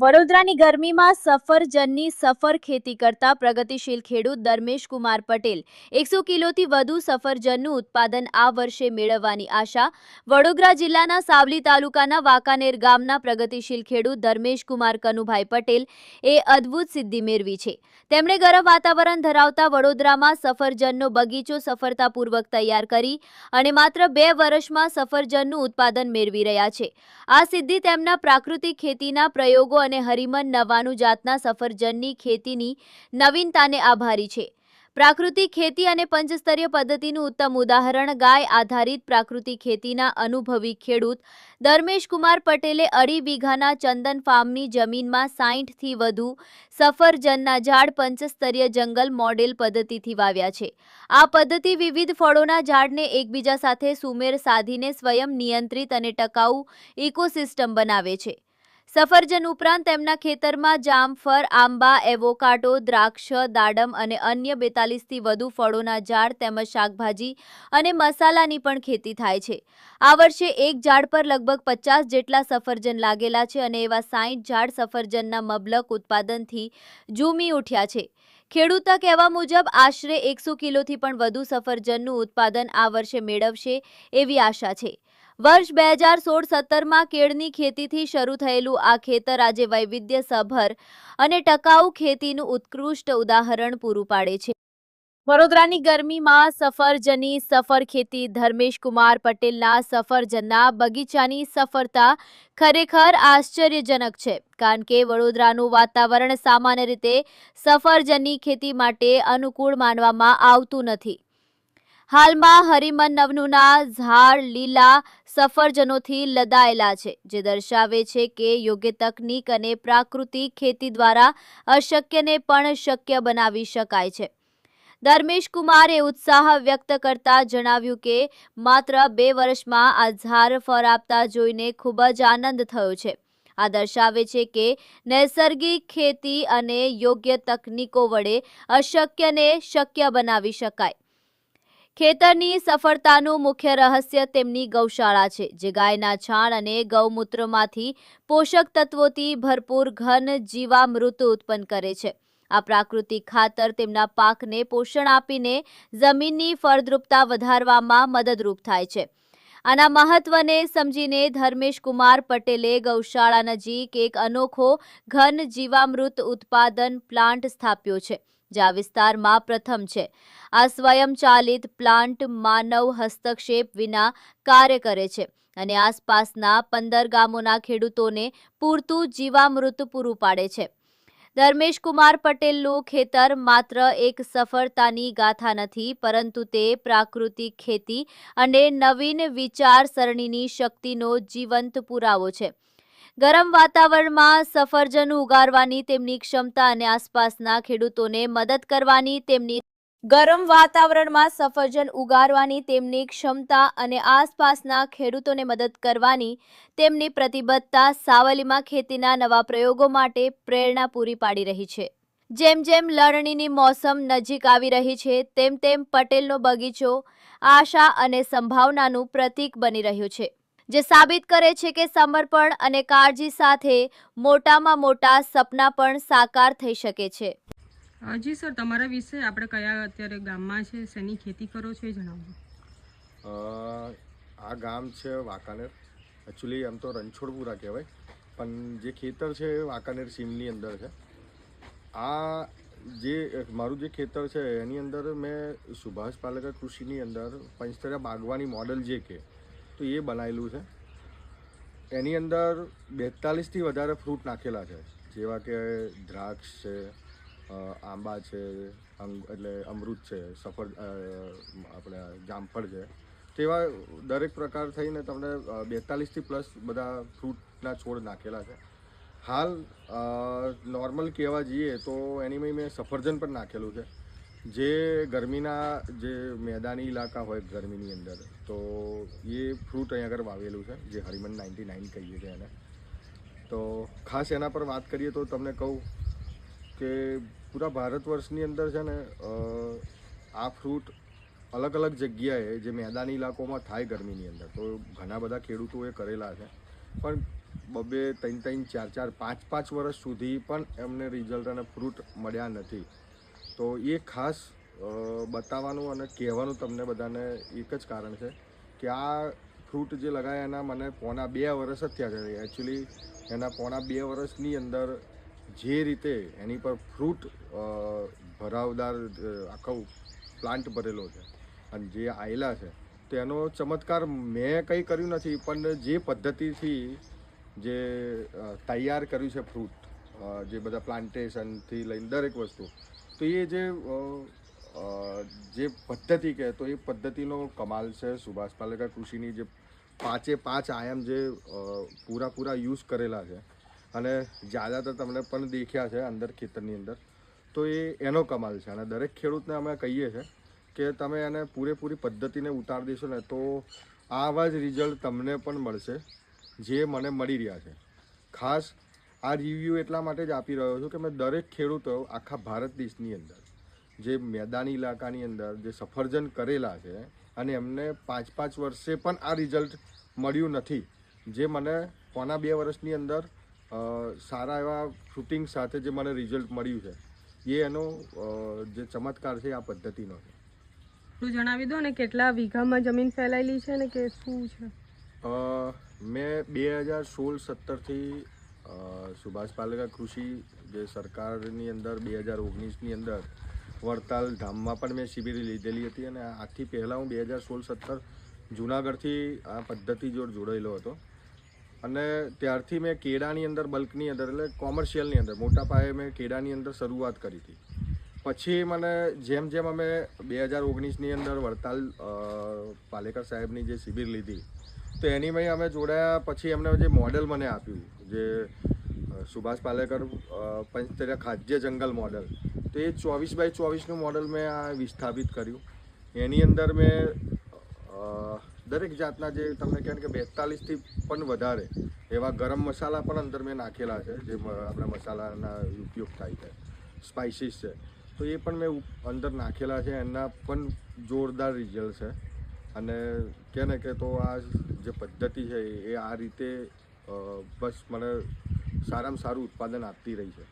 વડોદરાની ગરમીમાં સફરજનની સફર ખેતી કરતા પ્રગતિશીલ ખેડૂત ધર્મેશ કુમાર પટેલ. એકસો કિલોથી વધુ સફરજનનું ઉત્પાદન આ વર્ષે મેળવવાની આશા. વડોદરા જિલ્લાના સાવલી તાલુકાના વાંકાનેર ગામના પ્રગતિશીલ ખેડૂત ધર્મેશ કુમાર કનુભાઈ પટેલ એ અદ્ભુત સિદ્ધિ મેળવી છે. તેમણે ગરમ વાતાવરણ ધરાવતા વડોદરામાં સફરજનનો બગીચો સફળતાપૂર્વક તૈયાર કરી અને માત્ર બે વર્ષમાં સફરજનનું ઉત્પાદન મેળવી રહ્યા છે. આ સિદ્ધિ તેમના પ્રાકૃતિક ખેતીના પ્રયોગો અને હરિમન નવાનું જાતના સફરજનની ખેતીની નવીનતાને આભારી છે. પ્રાકૃતિક ખેતી અને પંચસ્તરીય પદ્ધતિનું ઉત્તમ ઉદાહરણ ગાય આધારિત પ્રાકૃતિક ખેતીના અનુભવી ખેડૂત ધર્મેશકુમાર પટેલે અઢી વીઘાના ચંદન ફાર્મની જમીનમાં સાહીઠથી વધુ સફરજનના ઝાડ પંચસ્તરીય જંગલ મોડેલ પદ્ધતિથી વાવ્યા છે. આ પદ્ધતિ વિવિધ ફળોના ઝાડને એકબીજા સાથે સુમેર સાધીને સ્વયં નિયંત્રિત અને ટકાઉ ઇકોસિસ્ટમ બનાવે છે. સફરજન ઉપરાંત તેમના ખેતરમાં જામફળ આંબા, એવોકાડો, દ્રાક્ષ, દાડમ અને અન્ય બેતાલીસથી વધુ ફળોના ઝાડ તેમજ શાકભાજી અને મસાલાની પણ ખેતી થાય છે. આ વર્ષે એક ઝાડ પર લગભગ પચાસ જેટલા સફરજન લાગેલા છે અને એવા સાઠ ઝાડ સફરજનના મબલક ઉત્પાદનથી ઝૂમી ઉઠ્યા છે. ખેડૂતા કહેવા મુજબ, આશરે એકસો કિલોથી પણ વધુ સફરજનનું ઉત્પાદન આ વર્ષે મેળવશે એવી આશા છે. વર્ષ બે હજાર સોળ સત્તરમાં કેળની ખેતીથી શરૂ થયેલું આ ખેતર આજે વૈવિધ્યસભર અને ટકાઉ ખેતીનું ઉત્કૃષ્ટ ઉદાહરણ પૂરું પાડે છે. વડોદરાની ગરમીમાં સફરજની સફર ખેતી, ધર્મેશ કુમાર પટેલના સફરજનના બગીચાની સફળતા ખરેખર આશ્ચર્યજનક છે, કારણ કે વડોદરાનું વાતાવરણ સામાન્ય રીતે સફરજનની ખેતી માટે અનુકૂળ માનવામાં આવતું નથી. હાલમાં હરિમન નવનુના ઝાડ લીલા સફરજનોથી લદાયેલા છે, જે દર્શાવે છે કે યોગ્ય તકનીક અને પ્રાકૃતિક ખેતી દ્વારા અશક્યને પણ શક્ય બનાવી શકાય છે. ધર્મેશ કુમારે ઉત્સાહ વ્યક્ત કરતા જણાવ્યું કે, માત્ર બે વર્ષમાં આ ઝાડ ફળ આપતા જોઈને ખૂબ જ આનંદ થયો છે. આ દર્શાવે છે કે, નૈસર્ગિક ખેતી અને યોગ્ય તકનીકો વડે અશક્યને શક્ય બનાવી શકાય. ખેતરની સફળતાનું મુખ્ય રહસ્ય તેમની ગૌશાળા છે, જે ગાયના છાણ અને ગૌમૂત્રમાંથી પોષક તત્વોથી ભરપૂર ઘન, જીવામૃત ઉત્પન્ન કરે છે. આ પ્રાકૃતિક ખાતર તેમના પાકને પોષણ આપીને જમીનની ફળદ્રુપતા વધારવામાં મદદરૂપ થાય છે. આના મહત્વને સમજીને ધર્મેશ કુમાર પટેલે ગૌશાળા નજીક એક અનોખો ઘન, જીવામૃત ઉત્પાદન પ્લાન્ટ સ્થાપ્યો છે. જે આ વિસ્તારમાં પ્રથમ છે. આ સ્વયંચાલિત પ્લાન્ટ માનવ હસ્તક્ષેપ વિના કાર્ય કરે છે અને આસપાસના પંદર ગામોના ખેડૂતોને પૂરતું જીવામૃત પૂરું પાડે છે. ધર્મેશ કુમાર પટેલનું ખેતર માત્ર એક સફળતાની ગાથા નથી, પરંતુ તે પ્રાકૃતિક ખેતી અને નવીન વિચારસરણીની શક્તિનો જીવંત પુરાવો છે. ગરમ વાતાવરણમાં સફરજન ઉગાડવાની તેમની ક્ષમતા અને આસપાસના ખેડૂતોને મદદ કરવાની તેમની ગરમ વાતાવરણમાં સફરજન ઉગાડવાની તેમની ક્ષમતા અને આસપાસના ખેડૂતોને મદદ કરવાની તેમની પ્રતિબદ્ધતા સાવલીમાં ખેતીના નવા પ્રયોગો માટે પ્રેરણા પૂરી પાડી રહી છે. જેમ જેમ લણણીની મોસમ નજીક આવી રહી છે, તેમ તેમ પટેલનો બગીચો આશા અને સંભાવનાનું પ્રતીક બની રહ્યો છે. જે સાબિત કરે છે કે સમર્પણ અને કાળજી સાથે મોટામાં મોટા સપના પણ સાકાર થઈ શકે છે. હાજી જી સર તમારા વિશે આપણે કયા અત્યારે ગામમાં છે શેની ખેતી કરો છો એ જણાવજો. આ ગામ છે વાંકાનેર. એકચ્યુઅલી આમ તો રણછોડપુરા કહેવાય. પણ જે ખેતર છે એ વાંકાનેર સીમની અંદર છે. આ જે મારું જે ખેતર છે એની અંદર મેં સુભાષ પાલેકર કૃષિની અંદર પંચતરા બાગવાની મોડલ જે કે તો એ બનાવેલું છે. એની અંદર બેતાલીસથી વધારે ફ્રૂટ નાખેલા છે. જેવા કે દ્રાક્ષ છે આંબા છે એટલે અમૃત છે, સફર આપણે જામફળ છે. તેવા દરેક પ્રકાર થઈને તમને બેતાલીસથી પ્લસ બધા ફ્રૂટના છોડ નાખેલા છે. હાલ નોર્મલ કહેવા જઈએ તો એની મેં સફરજન પણ નાખેલું છે. જે ગરમીના જે મેદાની ઇલાકા હોય ગરમીની અંદર, તો એ ફ્રૂટ અહીં આગળ વાવેલું છે, જે હરિમન નાઇન્ટી નાઇન કહીએ છીએ એને. તો ખાસ એના પર વાત કરીએ તો તમને કહું કે પૂરા ભારત વર્ષની અંદર છે ને આ ફ્રૂટ અલગ અલગ જગ્યાએ જે મેદાની ઇલાકોમાં થાય ગરમીની અંદર, તો ઘણા બધા ખેડૂતોએ કરેલા છે. પણ બબે ત્રણ ત્રણ, ચાર ચાર, પાંચ પાંચ વર્ષ સુધી પણ એમને રિઝલ્ટ અને ફ્રૂટ મળ્યા નથી. તો એ ખાસ બતાવવાનું અને કહેવાનું તમને બધાને એક જ કારણ છે કે આ ફ્રૂટ જે લગાયા એના મને પોણા બે વર્ષ જ થયા છે. એકચ્યુઅલી એના પોણા બે વર્ષની અંદર જે રીતે એની પર ફ્રૂટ ભરાવદાર આખો પ્લાન્ટ ભરેલો છે અને જે આયલા છે, તેનો ચમત્કાર મેં કંઈ કર્યું નથી, પણ જે પદ્ધતિથી જે તૈયાર કર્યું છે ફ્રૂટ જે બધા પ્લાન્ટેશનથી લઈને દરેક વસ્તુ તો એ જે જે પદ્ધતિ કહે, તો એ પદ્ધતિનો કમાલ છે સુભાષ પાલેકર કૃષિની જે પાંચે પાંચ આયામ જે પૂરા પૂરા યુઝ કરેલા છે. અને જ્યાદાતર તમને પણ દેખ્યા છે અંદર ખેતરની અંદર, તો એ એનો કમાલ છે. અને દરેક ખેડૂતને અમે કહીએ છીએ કે તમે એને પૂરેપૂરી પદ્ધતિને ઉતારી દેશો ને તો આવા જ રિઝલ્ટ તમને પણ મળશે જે મને મળી રહ્યા છે. ખાસ આ રિવ્યૂ એટલા માટે જ આપી રહ્યો છું કે મેં દરેક ખેડૂતો આખા ભારત દેશની અંદર જે મેદાની ઇલાકાની અંદર જે સફરજન કરેલા છે અને એમને પાંચ પાંચ વર્ષે પણ આ રિઝલ્ટ મળ્યું નથી જે મને પોણા બે વર્ષની અંદર સારા એવા શૂટિંગ સાથે જે મને રિઝલ્ટ મળ્યું છે એ એનો જે ચમત્કાર છે આ પદ્ધતિનો છે. એટલું જણાવી દો ને કેટલા વીઘામાં જમીન ફેલાયેલી છે ને કે શું છે? મેં બે હજાર સોળ સત્તરથી સુભાષ પાલેકર કૃષિ જે સરકારની અંદર બે હજાર ઓગણીસની અંદર વડતાલ ધામમાં પણ મેં શિબિર લીધેલી હતી અને આથી પહેલાં હું બે હજાર સોળ સત્તર જુનાગઢથી આ પદ્ધતિ જોડ જોડાયેલો હતો. અને ત્યારથી મેં કેળાની અંદર, બલ્કની અંદર એટલે કોમર્શિયલની અંદર, મોટા પાયે મેં કેળાની અંદર શરૂઆત કરી હતી. પછી મને જેમ જેમ અમે બે હજાર ઓગણીસની અંદર વડતાલ પાલેકર સાહેબની જે શિબિર લીધી તો એની મેં અમે જોડાયા પછી એમને જે મોડેલ મને આપ્યું, જે સુભાષ પાલેકર પંચતેરા ખાદ્ય જંગલ મોડેલ, તો એ ચોવીસ બાય ચોવીસનું મોડેલ મેં આ વિસ્થાપિત કર્યું. એની અંદર મેં દરેક જાતના જે તમને કહે કે બેતાલીસથી પણ વધારે એવા ગરમ મસાલા પણ અંદર મેં નાખેલા છે, જે આપણા મસાલાના ઉપયોગ થાય છે, સ્પાઇસીસ છે. તો એ પણ મેં અંદર નાખેલા છે, એના પણ જોરદાર રિઝલ્ટ છે. અને ને કે તો આ જે પદ્ધતિ છે એ આ રીતે બસ મને સારામાં સારું ઉત્પાદન આપતી રહી છે.